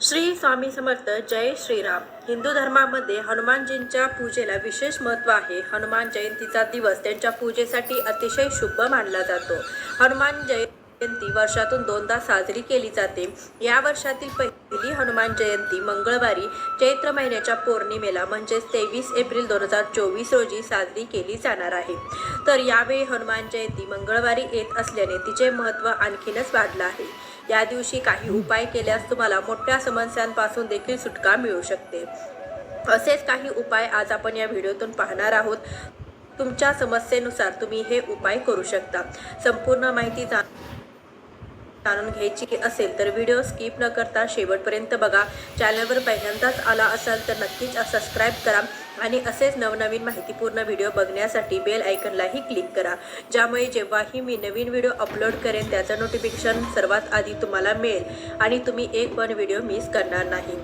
श्री स्वामी समर्थ जय श्रीराम. हिंदू धर्मामध्ये हनुमानजींच्या पूजेला विशेष महत्त्व आहे. हनुमान जयंतीचा दिवस त्यांच्या पूजेसाठी अतिशय शुभ मानला जातो. हनुमान जयंती वर्षातून दोनदा साजरी केली जाते. या वर्षातील पहिली हनुमान जयंती मंगळवारी चैत्र महिन्याच्या पौर्णिमेला म्हणजेच तेवीस एप्रिल दोन हजार चोवीस रोजी साजरी केली जाणार आहे. तर यावेळी हनुमान जयंती मंगळवारी येत असल्याने तिचे महत्त्व आणखीनच वाढलं आहे. या दिवशी काही उपाय केल्यास तुम्हाला मोठ्या समस्यांपासून देखील सुटका मिळू शकते. असेच काही उपाय आज आपण या व्हिडिओतून पाहणार आहोत. तुमच्या समस्येनुसार तुम्ही हे उपाय करू शकता. संपूर्ण माहिती जा जाणून घ्यायची असेल तर व्हिडिओ स्किप न करता शेवटपर्यंत बघा. चॅनलवर पहिल्यांदाच आला असाल तर नक्कीच सबस्क्राईब करा. आणि असेच नवनवीन माहितीपूर्ण व्हिडिओ बघण्यासाठी बेल आयकनलाही क्लिक करा. ज्यामुळे जेव्हाही मी नवीन व्हिडिओ अपलोड करेन त्याचं नोटिफिकेशन सर्वात आधी तुम्हाला मिळेल आणि तुम्ही एक पण व्हिडिओ मिस करणार नाही.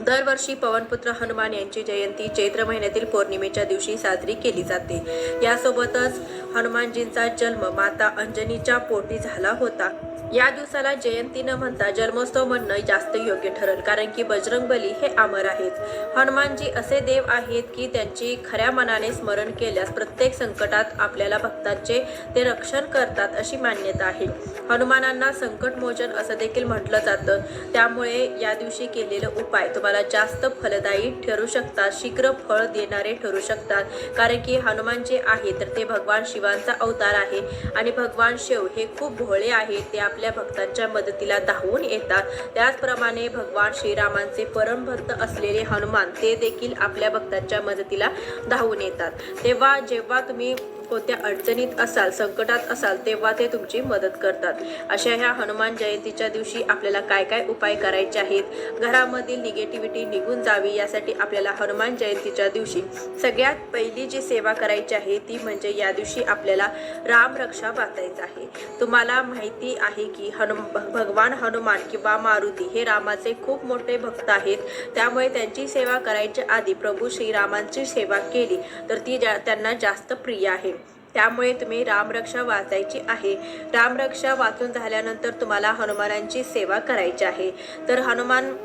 दरवर्षी पवनपुत्र हनुमान यांची जयंती चैत्र महिन्यातील पौर्णिमेच्या दिवशी साजरी केली जाते. यासोबतच हनुमानजींचा जन्म माता अंजनीच्या पोटी झाला होता. या दिवसाला जयंती न म्हणता जन्मोत्सव म्हणणं जास्त योग्य ठरेल कारण की बजरंगबली हे अमर आहेत. हनुमानजी असे देव आहेत की त्यांची खऱ्या मनाने स्मरण केल्यास प्रत्येक संकटात आपल्याला भक्तांचे ते रक्षण करतात अशी मान्यता आहे. हनुमानांना संकटमोचन असं देखील म्हटलं जातं. त्यामुळे या दिवशी केलेले उपाय तुम्हाला जास्त फलदायी ठरू शकतात शीघ्र फळ देणारे ठरू शकतात. कारण की हनुमान जे आहे तर ते भगवान शिवांचा अवतार आहे. आणि भगवान शिव हे खूप भोळे आहेत ते आपल्या भक्तांच्या मदतीला धावून येतात. त्याचप्रमाणे भगवान श्रीरामांचे परमभक्त असलेले हनुमान ते देखील आपल्या भक्तांच्या मदतीला धावून येतात. तेव्हा जेव्हा तुम्ही कोणत्या अडचणीत असाल संकटात असाल तेव्हा ते तुमची मदत करतात. अशा ह्या हनुमान जयंतीच्या दिवशी आपल्याला काय काय उपाय करायचे आहेत? घरामधील निगेटिव्हिटी निघून जावी यासाठी आपल्याला हनुमान जयंतीच्या दिवशी सगळ्यात पहिली जी सेवा करायची आहे ती म्हणजे या दिवशी आपल्याला रामरक्षा वाचायचं आहे. तुम्हाला माहिती आहे की हनुम भगवान हनुमान किंवा मारुती हे रामाचे खूप मोठे भक्त आहेत. त्यामुळे त्यांची सेवा करायच्या आधी प्रभू श्रीरामांची सेवा केली तर ती जा त्यांना जास्त प्रिय आहे. त्यामुळे तुम्ही रामरक्षा वाचायची आहे. रामरक्षा वाचून झाल्यानंतर तुम्हाला हनुमानांची सेवा करायची आहे. तर हनुमान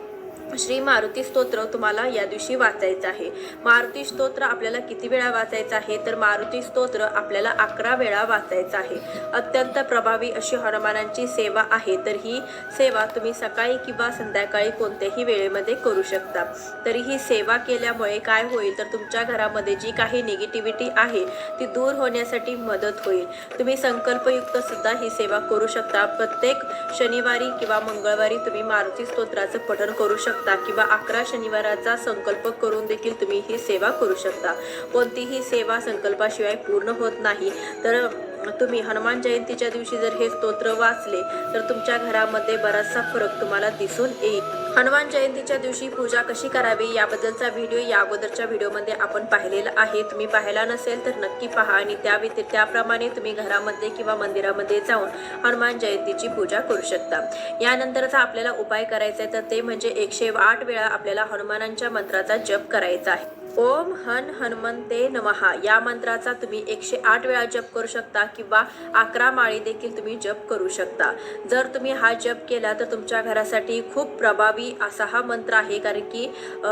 श्री मारुती स्तोत्र तुम्हाला या दिवशी वाचायचं आहे. मारुती स्तोत्र आपल्याला किती वेळा वाचायचं आहे? तर मारुती स्तोत्र आपल्याला अकरा वेळा वाचायचं आहे. अत्यंत प्रभावी अशी हनुमानांची सेवा आहे. तर ही सेवा तुम्ही सकाळी किंवा संध्याकाळी कोणत्याही वेळेमध्ये करू शकता. तरी ही सेवा केल्यामुळे काय होईल? तर तुमच्या घरामध्ये जी काही निगेटिव्हिटी आहे ती दूर होण्यासाठी मदत होईल. तुम्ही संकल्पयुक्त सुद्धा ही सेवा करू शकता. प्रत्येक शनिवारी किंवा मंगळवारी तुम्ही मारुती स्तोत्राचं पठण करू शकता. किंवा अकरा शनिवाराचा संकल्प करून देखील तुम्ही ही सेवा करू शकता. कोणतीही सेवा संकल्पाशिवाय पूर्ण होत नाही. तर तुम्ही हनुमान जयंतीच्या दिवशी जर हे स्तोत्र वाचले तर तुमच्या घरामध्ये बराचसा फरक तुम्हाला दिसून येईल. हनुमान जयंतीच्या दिवशी पूजा कशी करावी याबद्दलचा व्हिडिओ या अगोदरच्या व्हिडिओमध्ये आपण पाहिलेला आहे. तुम्ही पाहिला नसेल तर नक्की पहा आणि त्या व्यतिरिक्त त्याप्रमाणे तुम्ही घरामध्ये किंवा मंदिरामध्ये जाऊन हनुमान जयंतीची पूजा करू शकता. यानंतरचा आपल्याला उपाय करायचा आहे तर ते म्हणजे एकशे आठ वेळा आपल्याला हनुमानांच्या मंत्राचा जप करायचा आहे. ओम हन हनुमंते नमहा या मंत्राचा तुम्ही एकशे आठ वेळा जप करू शकता किंवा अकरा माळी देखील तुम्ही जप करू शकता. जर तुम्ही हा जप केला तर तुमच्या घरासाठी खूप प्रभावी असा हा मंत्र आहे. कारण की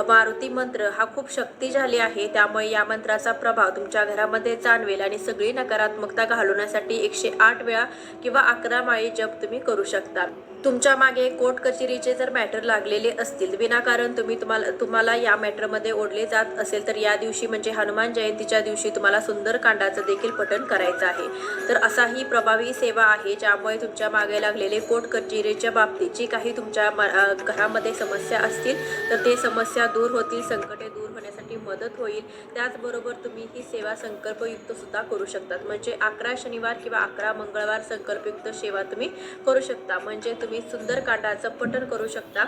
मारुती मंत्र हा खूप शक्ती झाली आहे. त्यामुळे या मंत्राचा प्रभाव तुमच्या घरामध्ये जाणवेल आणि सगळी नकारात्मकता घालवण्यासाठी एकशे आठ वेळा किंवा अकरा माळी जप तुम्ही करू शकता. तुमच्या मागे कोर्ट कचेरीचे जर मॅटर लागलेले असतील विनाकारण तुम्ही तुम्हाला तुम्हाला या मॅटरमध्ये ओढले जात असेल तर या दिवशी म्हणजे हनुमान जयंतीच्या दिवशी तुम्हाला सुंदरकांडाचं देखील पठण करायचं आहे. तर असा ही प्रभावी सेवा आहे ज्यामुळे तुमच्या मागे लागलेले कोट कचेरीच्या बाबतीत जी काही तुमच्या घरामध्ये समस्या असतील तर ते समस्या दूर होतील संकटे दूर मोठी मदत होईल. त्याचबरोबर तुम्ही ही सेवा संकल्पयुक्त सुद्धा करू शकतात. म्हणजे अकरा शनिवार किंवा अकरा मंगळवार संकल्पयुक्त सेवा तुम्ही करू शकता. म्हणजे तुम्ही सुंदरकांडाचं पठण करू शकता.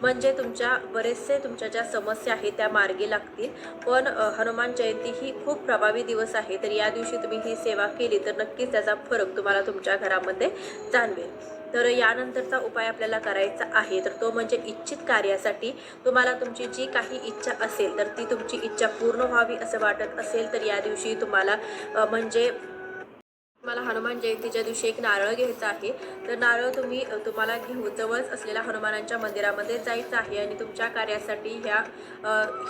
म्हणजे तुमच्या बरेचसे तुमच्या ज्या समस्या आहेत त्या मार्गी लागतील. पण हनुमान जयंती ही खूप प्रभावी दिवस आहे. तर या दिवशी तुम्ही ही सेवा केली तर नक्कीच त्याचा फरक तुम्हाला तुमच्या घरामध्ये जाणवेल. तर यानंतरचा उपाय आपल्याला करायचा आहे. तर तो म्हणजे इच्छित कार्यासाठी तुम्हाला तुमची जी काही इच्छा असेल तर ती तुमची इच्छा पूर्ण व्हावी असं वाटत असेल तर या दिवशी तुम्हाला म्हणजे मला हनुमान जयंतीच्या दिवशी एक नारळ घ्यायचा आहे. तर नारळ तुम्ही तुम्हाला घेऊन जवळच असलेल्या हनुमानांच्या मंदिरामध्ये जायचं आहे आणि तुमच्या कार्यासाठी ह्या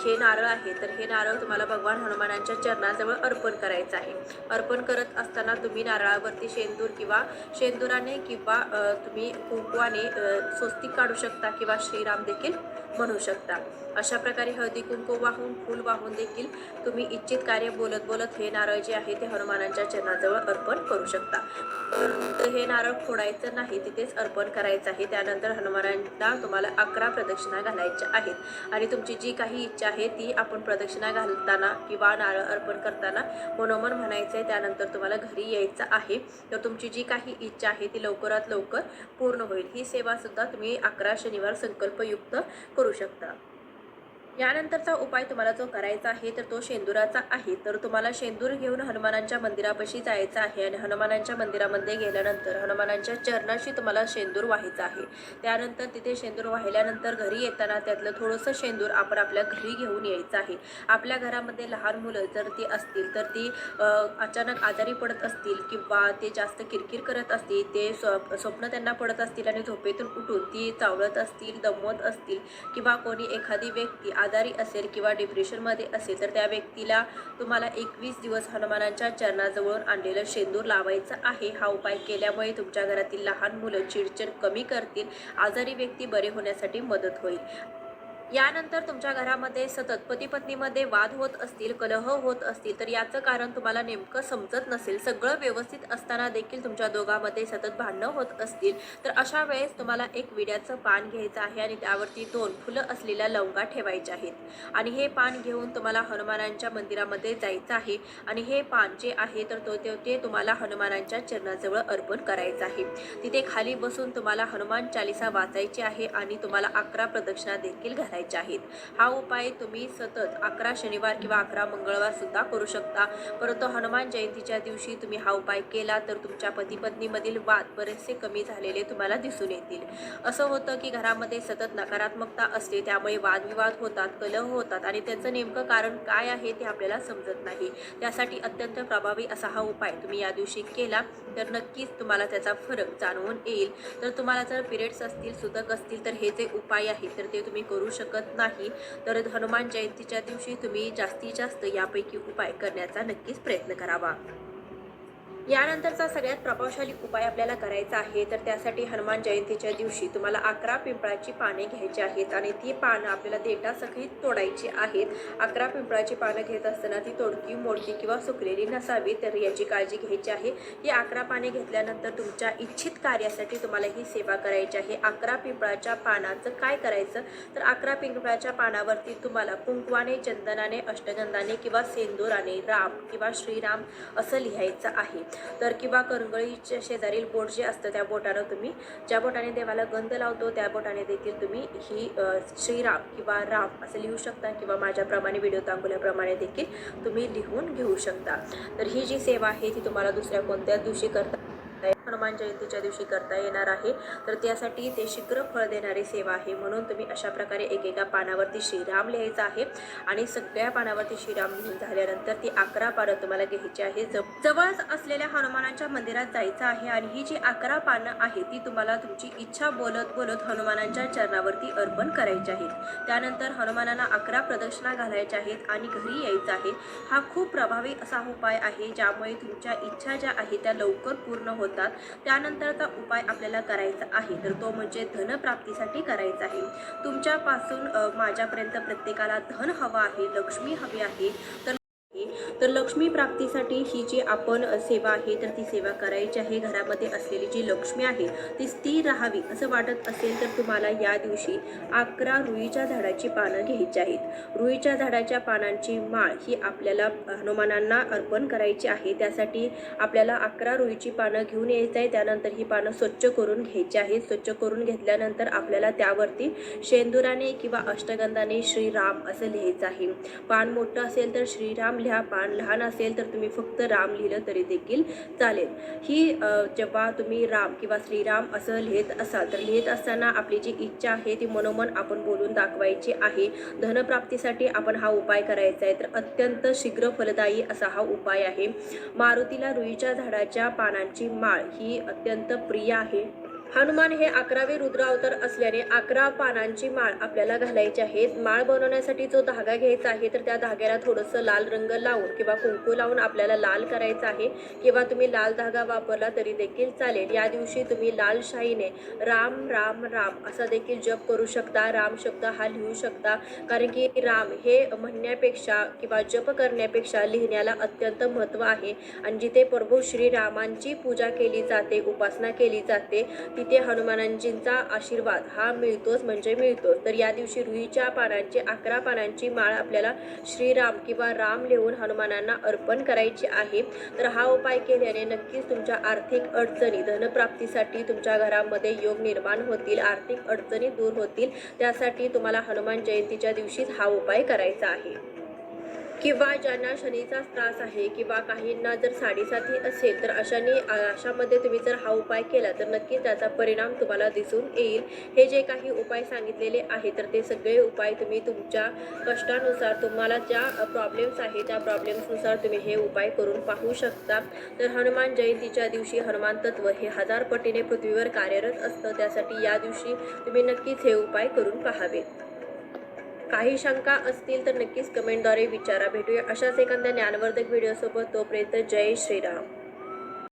हे नारळ आहे. तर हे नारळ तुम्हाला भगवान हनुमानांच्या चरणाजवळ अर्पण करायचं आहे. अर्पण करत असताना तुम्ही नारळावरती शेंदूर किंवा शेंदुराने किंवा तुम्ही कुंकवाने स्वस्तिक काढू शकता किंवा श्रीराम देखील म्हणू शकता. अशा प्रकारे हळदी कुंकू वाहून फूल वाहून देखील तुम्ही इच्छित कार्य बोलत बोलत हे नारळ जे आहे ते हनुमानांच्या चरणाजवळ अर्पण करू शकता. तर हे नारळ फोडायचं नाही तिथेच अर्पण करायचं आहे. त्यानंतर हनुमानांना तुम्हाला अकरा प्रदक्षिणा घालायच्या आहेत. आणि तुमची जी काही इच्छा आहे ती आपण प्रदक्षिणा घालताना किंवा नारळ अर्पण करताना मनोमन म्हणायचं आहे त्यानंतर तुम्हाला घरी यायचं आहे. तर तुमची जी काही इच्छा आहे ती लवकरात लवकर पूर्ण होईल. ही सेवासुद्धा तुम्ही अकरा शनिवार संकल्पयुक्त करू शकता. यानंतरचा उपाय तुम्हाला जो करायचा आहे तर तो शेंदुराचा आहे. तर तुम्हाला शेंदूर घेऊन हनुमानांच्या मंदिरापाशी जायचं आहे आणि हनुमानांच्या मंदिरामध्ये गेल्यानंतर हनुमानांच्या चरणाशी तुम्हाला शेंदूर व्हायचं आहे. त्यानंतर तिथे शेंदूर वाहिल्यानंतर घरी येताना त्यातलं थोडंसं शेंदूर आपण आपल्या घरी घेऊन यायचं आहे. आपल्या घरामध्ये लहान मुलं जर ती असतील तर ती अचानक आजारी पडत असतील किंवा ते जास्त किरकिर करत असतील ते स्व स्वप्न त्यांना पडत असतील आणि झोपेतून उठून ती चावळत असतील दमवत असतील किंवा कोणी एखादी व्यक्ती आजारी असेल किंवा डिप्रेशनमध्ये असेल तर त्या व्यक्तीला तुम्हाला एकवीस दिवस हनुमानांच्या चरणाजवळून आणलेलं शेंदूर लावायचं आहे. हा उपाय केल्यामुळे तुमच्या घरातील लहान मुलं चिडचिड कमी करतील. आजारी व्यक्ती बरे होण्यासाठी मदत होईल. यानंतर तुमच्या घरामध्ये सतत पती पत्नीमध्ये वाद होत असतील कलह होत असतील तर याचं कारण तुम्हाला नेमकं समजत नसेल. सगळं व्यवस्थित असताना देखील तुमच्या दोघांमध्ये सतत भांडणं होत असतील. तर अशा वेळेस तुम्हाला एक विड्याचं पान घ्यायचं आहे आणि त्यावरती दोन फुलं असलेल्या लवंगा ठेवायच्या आहेत. आणि हे पान घेऊन तुम्हाला हनुमानांच्या मंदिरामध्ये जायचं आहे. आणि हे पान जे आहे तर तो ते ते तुम्हाला हनुमानांच्या चरणाजवळ अर्पण करायचं आहे. तिथे खाली बसून तुम्हाला हनुमान चालिसा वाचायची आहे आणि तुम्हाला अकरा प्रदक्षिणा देखील घालायच्या आहेत. हा उपाय तुम्ही सतत अकरा शनिवार किंवा अकरा मंगळवार सुद्धा करू शकता. परंतु हनुमान जयंतीच्या दिवशी तुम्ही हा उपाय केला तर तुमच्या पती पत्नीमधील वाद बरेचसे कमी झालेले तुम्हाला दिसून येतील. असं होतं की घरामध्ये सतत नकारात्मकता असते त्यामुळे वादविवाद होतात कलह होतात आणि त्याचं नेमकं कारण काय आहे ते आपल्याला समजत नाही. त्यासाठी अत्यंत प्रभावी असा हा उपाय तुम्ही या दिवशी केला तर नक्कीच तुम्हाला त्याचा फरक जाणवून येईल. तर तुम्हाला जर पिरियड्स असतील सुतक असतील तर हे जे उपाय आहेत तर ते तुम्ही करू शकता. शकत नाही. तर हनुमान जयंतीच्या दिवशी तुम्ही जास्तीत जास्त यापैकी उपाय करण्याचा नक्कीच प्रयत्न करावा. यानंतरचा सगळ्यात प्रभावशाली उपाय आपल्याला करायचा आहे तर त्यासाठी हनुमान जयंतीच्या दिवशी तुम्हाला अकरा पिंपळाची पाने घ्यायची आहेत आणि ती पानं आपल्याला देठासहित तोडायची आहेत. अकरा पिंपळाची पानं घेत असताना ती तोडकी मोडकी किंवा सुकलेली नसावी तर याची काळजी घ्यायची आहे. ही अकरा पाने घेतल्यानंतर तुमच्या इच्छित कार्यासाठी तुम्हाला ही सेवा करायची आहे. अकरा पिंपळाच्या पानाचं काय करायचं? तर अकरा पिंपळाच्या पानावरती तुम्हाला कुंकवाने चंदनाने अष्टगंधाने किंवा सेंदुराने राम किंवा श्रीराम असं लिहायचं आहे. तर किंवा करंगळीच्या शेजारील बोट जे असतं त्या बोटानं तुम्ही ज्या बोटाने देवाला गंध लावतो त्या बोटाने देखील तुम्ही ही श्रीराम किंवा राम असं लिहू शकता किंवा माझ्याप्रमाणे व्हिडिओ दाखवल्याप्रमाणे देखील तुम्ही लिहून घेऊ शकता. तर ही जी सेवा आहे ती तुम्हाला दुसऱ्या कोणत्याच दिवशी करता हनुमान जयंतीच्या दिवशी करता येणार आहे. तर त्यासाठी ते शीघ्र फळ देणारी सेवा आहे. म्हणून तुम्ही अशा प्रकारे एकेका पानावरती श्रीराम लिहायचं आहे. आणि सगळ्या पानावरती श्रीराम लिहून झाल्यानंतर ती अकरा पानं तुम्हाला घ्यायची आहे. जवळच असलेल्या हनुमानाच्या मंदिरात जायचं आहे. आणि ही जी अकरा पानं आहे ती तुम्हाला तुमची इच्छा बोलत बोलत हनुमानांच्या चरणावरती अर्पण करायची आहेत. त्यानंतर हनुमानांना अकरा प्रदक्षिणा घालायच्या आहेत आणि घरी यायचं आहे. हा खूप प्रभावी असा उपाय आहे ज्यामुळे तुमच्या इच्छा ज्या आहेत त्या लवकर पूर्ण होतात. त्यानंतरचा उपाय आपल्याला करायचा आहे. तर तो म्हणजे धनप्राप्तीसाठी करायचा आहे. तुमच्यापासून माझ्यापर्यंत प्रत्येकाला धन हवं आहे लक्ष्मी हवी आहे. तर तर लक्ष्मी प्राप्तीसाठी ही जी आपण सेवा आहे तर ती सेवा करायची आहे. घरामध्ये असलेली जी लक्ष्मी आहे ती स्थिर राहावी असं वाटत असेल तर तुम्हाला या दिवशी अकरा रुईच्या झाडाची पानं घ्यायची आहेत. रुईच्या झाडाच्या पानांची माळ ही आपल्याला हनुमानांना अर्पण करायची आहे. त्यासाठी आपल्याला अकरा रुईची पानं घेऊन यायचं आहे. त्यानंतर ही पानं स्वच्छ करून घ्यायची आहेत. स्वच्छ करून घेतल्यानंतर आपल्याला त्यावरती शेंदुराने किंवा अष्टगंधाने श्रीराम असं लिहायचं आहे. पान मोठं असेल तर श्रीराम लिहा. पान लहान लहान असेल तर तुम्ही फक्त राम लिहिलं तरी देखील चालेल. ही जेव्हा तुम्ही राम किंवा श्रीराम असं लिहित असाल तर लिहित असताना आपली जी इच्छा आहे ती मनोमन आपण बोलून दाखवायची आहे. धनप्राप्तीसाठी आपण हा उपाय करायचा आहे तर अत्यंत शीघ्र फलदायी असा हा उपाय आहे. मारुतीला रुईच्या झाडाच्या पानांची माळ ही अत्यंत प्रिय आहे. हनुमान हे अकरावे रुद्र अवतार असल्याने अकरा पानांची माळ आपल्याला घालायची आहे. माळ बनवण्यासाठी जो धागा घ्यायचा आहे तर त्या धाग्याला थोडंसं लाल रंग लावून किंवा कुंकू लावून आपल्याला लाल करायचा आहे. किंवा तुम्ही लाल धागा वापरला तरी देखील चालेल. या दिवशी तुम्ही लाल शाहीने राम राम राम असा देखील जप करू शकता. राम शब्द हा लिहू शकता. कारण की राम हे म्हणण्यापेक्षा किंवा जप करण्यापेक्षा लिहिण्याला अत्यंत महत्त्व आहे. आणि जिथे प्रभू श्रीरामांची पूजा केली जाते उपासना केली जाते तिथे हनुमानांजींचा आशीर्वाद. हा मिळतोच म्हणजे मिळतोच. तर या दिवशी रुईच्या पानांची अकरा पानांची माळ आपल्याला श्रीराम किंवा राम लिहून हनुमानांना अर्पण करायची आहे. तर हा उपाय केल्याने नक्कीच तुमच्या आर्थिक अडचणी धनप्राप्तीसाठी तुमच्या घरामध्ये योग निर्माण होतील आर्थिक अडचणी दूर होतील. त्यासाठी तुम्हाला हनुमान जयंतीच्या दिवशीच हा उपाय करायचा आहे. किंवा ज्यांना शनीचा त्रास आहे किंवा काहींना जर साडेसाती असेल तर अशाने अशामध्ये तुम्ही जर हा उपाय केला तर नक्कीच त्याचा परिणाम तुम्हाला दिसून येईल. हे जे काही उपाय सांगितलेले आहे तर ते सगळे उपाय तुम्ही तुमच्या कष्टानुसार तुम्हाला ज्या प्रॉब्लेम्स आहे त्या प्रॉब्लेम्सनुसार तुम्ही हे उपाय करून पाहू शकता. तर हनुमान जयंतीच्या दिवशी हनुमान तत्व हे हजार पटीने पृथ्वीवर कार्यरत असतं. त्यासाठी या दिवशी तुम्ही नक्कीच हे उपाय करून पाहावेत. काही शंका असतील तर नक्कीच कमेंटद्वारे विचारा. भेटूया अशाच एखाद्या ज्ञानवर्धक व्हिडिओसोबत तोपर्यंत जय श्रीराम.